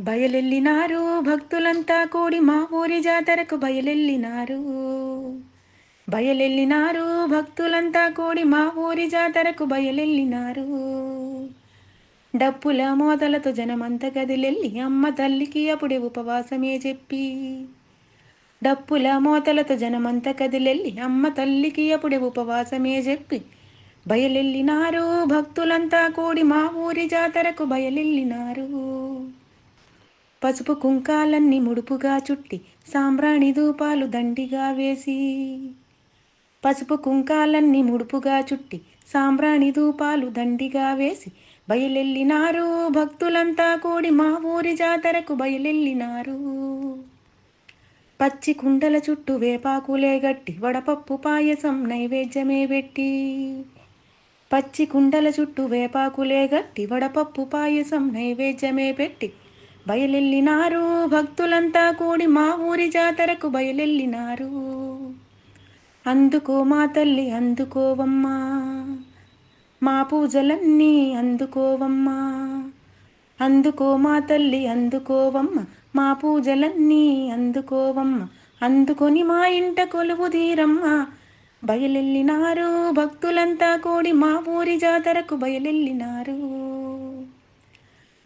బయలెల్లినారు భక్తులంతా కూడి మా ఊరి జాతరకు బయలెల్లినారు. బయలెల్లినారు భక్తులంతా కూడి మా ఊరి జాతరకు బయలెల్లినారు. డప్పుల మోతలతో జనమంత కదిలెల్లి అమ్మ తల్లికి అప్పుడే ఉపవాసమే చెప్పి. డప్పుల మోతలతో జనమంత కదిలెల్లి అమ్మ తల్లికి అప్పుడే ఉపవాసమే చెప్పి. బయలెల్లినారు భక్తులంతా కూడి మా ఊరి జాతరకు బయలెల్లినారు. పసుపు కుంకాలన్నీ ముడుపుగా చుట్టి సాంబ్రాణి ధూపాలు దండిగా వేసి పసుపు కుంకాలన్నీ ముడుపుగా చుట్టి సాంబ్రాణి ధూపాలు దండిగా వేసి బయలెల్లినారు భక్తులంతా కూడి మా ఊరి జాతరకు బయలెల్లినారు పచ్చి కుండల చుట్టూ వేపాకులే గట్టి వడపప్పు పాయసం నైవేద్యమే పెట్టి పచ్చి కుండల చుట్టూ వేపాకులే గట్టి వడపప్పు పాయసం నైవేద్యమే పెట్టి బయలెల్లినారు. భక్తులంతా కూడి మా ఊరి జాతరకు బయలెల్లినారు. అందుకో మా తల్లి అందుకోవమ్మా. మా పూజలన్నీ అందుకోవమ్మా. అందుకో మా తల్లి అందుకోవమ్మ. మా పూజలన్నీ అందుకోవమ్మ. అందుకొని మా ఇంట కొలువు తీరమ్మ. బయలెల్లినారు. భక్తులంతా కూడి మా ఊరి జాతరకు బయలెల్లినారు.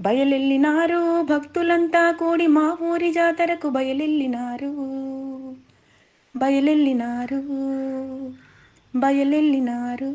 బయలెల్లినారు భక్తులంతా కూడి మా ఊరి జాతరకు బయలెల్లినారు. బయలెల్లినారు బయలెల్లినారు.